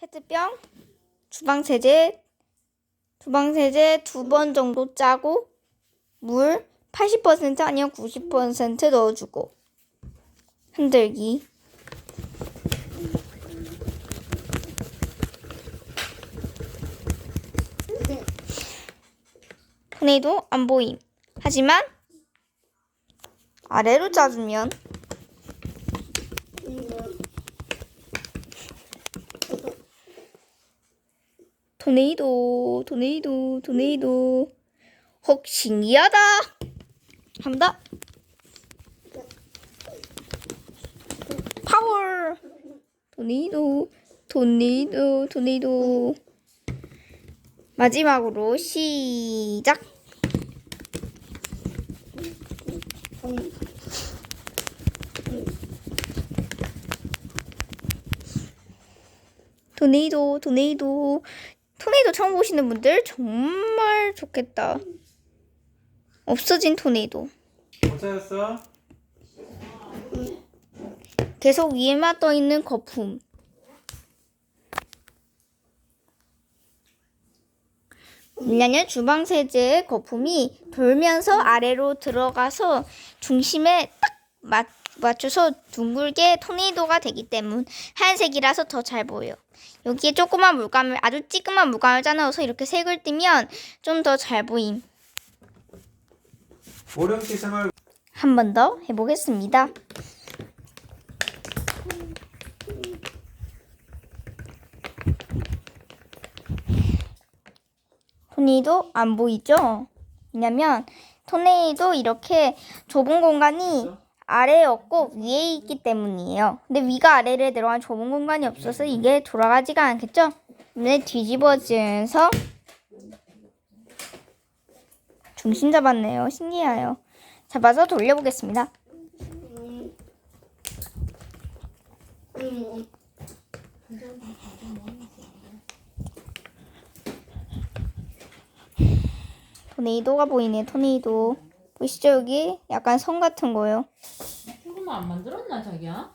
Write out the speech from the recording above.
페트병, 주방 세제, 주방 세제 두 번 정도 짜고 물 80% 아니면 90% 넣어주고 흔들기. 토네이도 안 보임. 하지만 아래로 짜주면 토네이도, 토네이도, 토네이도. 혹 신기하다. 한다. 파워. 토네이도, 토네이도, 토네이도. 마지막으로 시작. 토네이도, 토네이도. 토네이도 처음 보시는 분들 정말 좋겠다. 없어진 토네이도. 못 찾았어? 계속 위에만 떠 있는 거품. 왜냐면 주방 세제의 거품이 돌면서 아래로 들어가서 중심에 딱 맞, 맞춰서 둥글게 토네이도가 되기 때문 하얀색이라서 더 잘 보여. 여기에 조그만 물감을 아주 찌그만 물감을 짜넣어서 이렇게 색을 띠면 좀 더 잘 보임. 오령기 생활 한 번 더 해보겠습니다. 토네이도 안 보이죠? 왜냐면 토네이도 이렇게 좁은 공간이 아래에 없고 위에 있기 때문이에요. 근데 위가 아래를 들어간 좁은 공간이 없어서 이게 돌아가지가 않겠죠? 근데 뒤집어지면서 중심 잡았네요. 신기해요. 잡아서 돌려보겠습니다. 토네이도가 보이네, 토네이도. 보이시죠, 여기? 약간 선 같은 거요. 조금만 안 만들었나 자기야?